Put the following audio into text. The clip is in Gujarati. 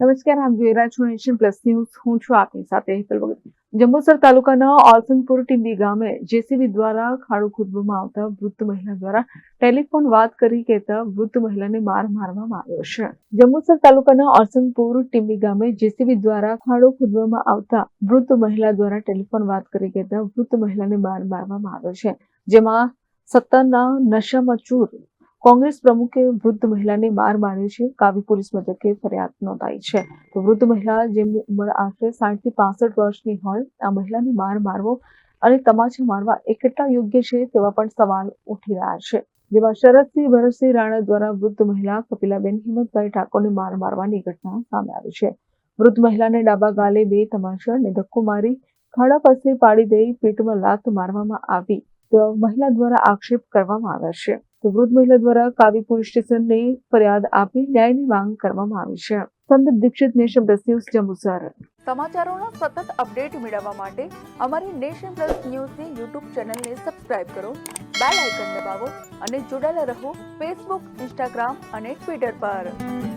નમસ્કાર આપ જોઈ રહ્યા છો નેશન પ્લસ ન્યૂઝ હું છું આપની સાથે હેતલ જંબુસર તાલુકાના ઓલસનપુર ટીંબી ગામે જેસીબી દ્વારા ખાડું ખોદવામાં આવતા વૃદ્ધ મહિલા દ્વારા ટેલિફોન વાત કરી કહેતા વૃદ્ધ મહિલાને માર મારવામાં આવ્યો છે. જંબુસર તાલુકાના ઓલસનપુર ટીંબી ગામે જેસીબી દ્વારા ખાડો ખોદવામાં આવતા વૃદ્ધ મહિલા દ્વારા ટેલિફોન વાત કરી કહેતા વૃદ્ધ મહિલાને માર મારવામાં આવ્યો છે. જેમાં સત્તરના નશામાં ચૂર કોંગ્રેસ પ્રમુખે વૃદ્ધ મહિલાને માર માર્યો છે. કાવી પોલીસ મથકે ફરિયાદ નોંધાઈ છે. તો વૃદ્ધ મહિલા જેમની ઉંમર આશરે સાઠથી પાસઠ વર્ષની હોય, આ મહિલાને માર મારવો અને તમાચા મારવા એ યોગ્ય છે તેવા પણ સવાલ ઉઠી રહ્યા છે. જેમાં શરદસિંહ, ભરતસિંહ રાણા દ્વારા વૃદ્ધ મહિલા કપિલાબેન, હિંમતભાઈ ઠાકોરને માર મારવાની ઘટના સામે આવી છે. વૃદ્ધ મહિલાને ડાબા ગાલે બે તમાચા અને ધક્કો મારી ખાડા પાસે પાડી દઈ પેટમાં લાત મારવામાં આવી તો મહિલા દ્વારા આક્ષેપ કરવામાં આવ્યા છે. વૃદ્ધ મહિલા દ્વારા કાવી પોલીસ સ્ટેશનને ફરિયાદ આપી ન્યાયની માંગ કરવામાં આવી છે. Sandeep Dikshit, nation plus news Jambusar સમાચારોનો સતત અપડેટ મેળવવા માટે અમારી નેશન પ્લસ ન્યૂઝની યુટ્યુબ ચેનલને સબસ્ક્રાઇબ કરો, બેલ આઇકન દબાવો અને જોડાયેલા રહો ફેસબુક, ઇન્સ્ટાગ્રામ અને ટ્વિટર પર.